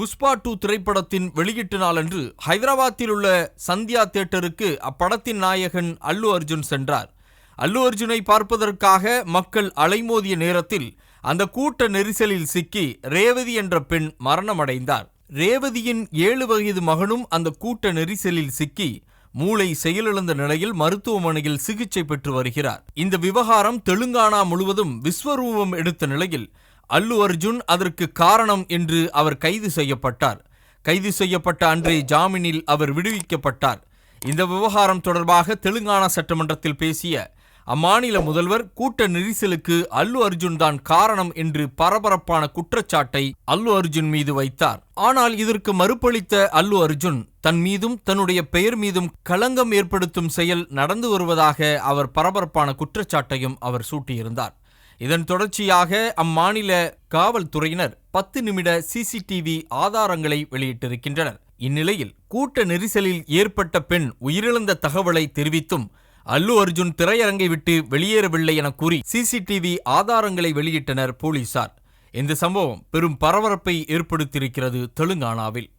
Pushpa two திரைப்படத்தின் வெளியீட்டு நாளன்று ஹைதராபாத்தில் உள்ள சந்தியா தியேட்டருக்கு அப்படத்தின் நாயகன் அல்லு அர்ஜுன் சென்றார். அல்லு அர்ஜுனை பார்ப்பதற்காக மக்கள் அலைமோதிய நேரத்தில் அந்த கூட்ட நெரிசலில் சிக்கி ரேவதி என்ற பெண் மரணமடைந்தார். ரேவதியின் ஏழு வயது மகனும் அந்த கூட்ட நெரிசலில் சிக்கி மூளை செயலிழந்த நிலையில் மருத்துவமனையில் சிகிச்சை பெற்று வருகிறார். இந்த விவகாரம் தெலுங்கானா முழுவதும் விஸ்வரூபம் எடுத்த நிலையில் அல்லு அர்ஜுன் அதற்கு காரணம் என்று அவர் கைது செய்யப்பட்டார். கைது செய்யப்பட்ட அன்றே ஜாமீனில் அவர் விடுவிக்கப்பட்டார். இந்த விவகாரம் தொடர்பாக தெலுங்கானா சட்டமன்றத்தில் பேசிய அம்மாநில முதல்வர் கூட்ட நெரிசலுக்கு அல்லு அர்ஜுன் தான் காரணம் என்று பரபரப்பான குற்றச்சாட்டை அல்லு அர்ஜுன் மீது வைத்தார். ஆனால் இதற்கு மறுப்பளித்த அல்லு அர்ஜுன் தன் மீதும் தன்னுடைய பெயர் மீதும் களங்கம் ஏற்படுத்தும் செயல் நடந்து வருவதாக அவர் பரபரப்பான குற்றச்சாட்டையும் அவர் சூட்டியிருந்தார். இதன் தொடர்ச்சியாக அம்மாநில காவல்துறையினர் பத்து நிமிட சிசிடிவி ஆதாரங்களை வெளியிட்டிருக்கின்றனர். இந்நிலையில் கூட்ட நெரிசலில் ஏற்பட்ட பெண் உயிரிழந்த தகவலை தெரிவித்தும் அல்லு அர்ஜுன் திரையரங்கை விட்டு வெளியேறவில்லை என கூறி சிசிடிவி ஆதாரங்களை வெளியிட்டனர் போலீசார். இந்த சம்பவம் பெரும் பரபரப்பை ஏற்படுத்தியிருக்கிறது தெலுங்கானாவில்.